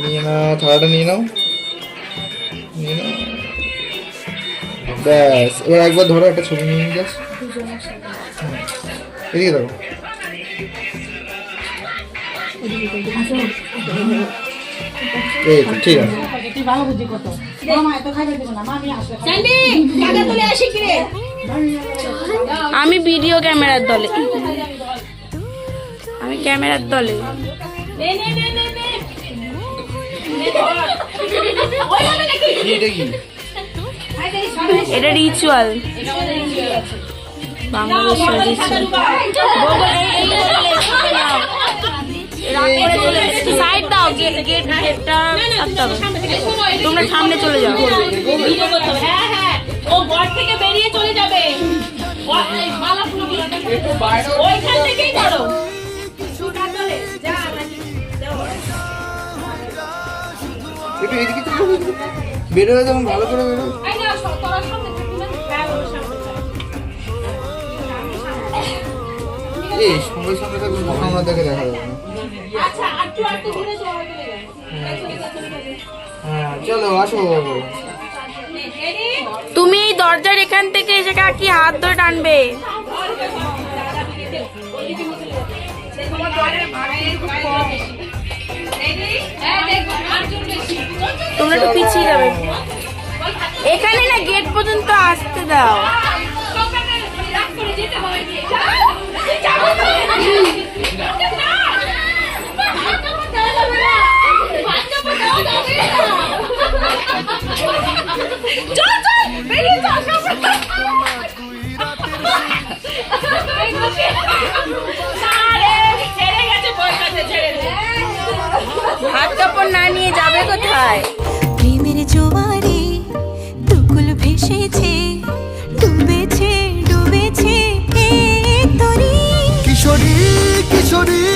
নিয়ে না থালাটা নিয়ে নাও। নিয়ে নাও। ব্যাস এবার একবার ধরো একটা ছবি নিয়ে যাস। এদিকে ধরো। এই তো ঠিক আছে। আমি ভিডিও ক্যামেরার দলে। আমি ক্যামেরার কি এটা রিচুয়াল এটা আমাদের বাংলাদেশের সাইড দাও গেট গেট গেটটা তোমরা সামনে চলে যাও। হ্যাঁ হ্যাঁ ও ঘর থেকে বেরিয়ে চলে যাবে। ওইখান থেকেই করো তখন ভালো করে বেরো। এই সঙ্গে সঙ্গে আমরা দেখে দেখা যাবে। হ্যাঁ চলো আসো তুমি এই দরজার এখান থেকে এসে কাকি হাত ধরে টানবে? না রে, ছেড়ে গেছে বইটাতে, ছেড়ে দে। হাত কাপড় না নিয়ে যাবে কোথায় ভেসেছে ডুবেছে ডুবেছে তরি। কিশোরী কিশোরী।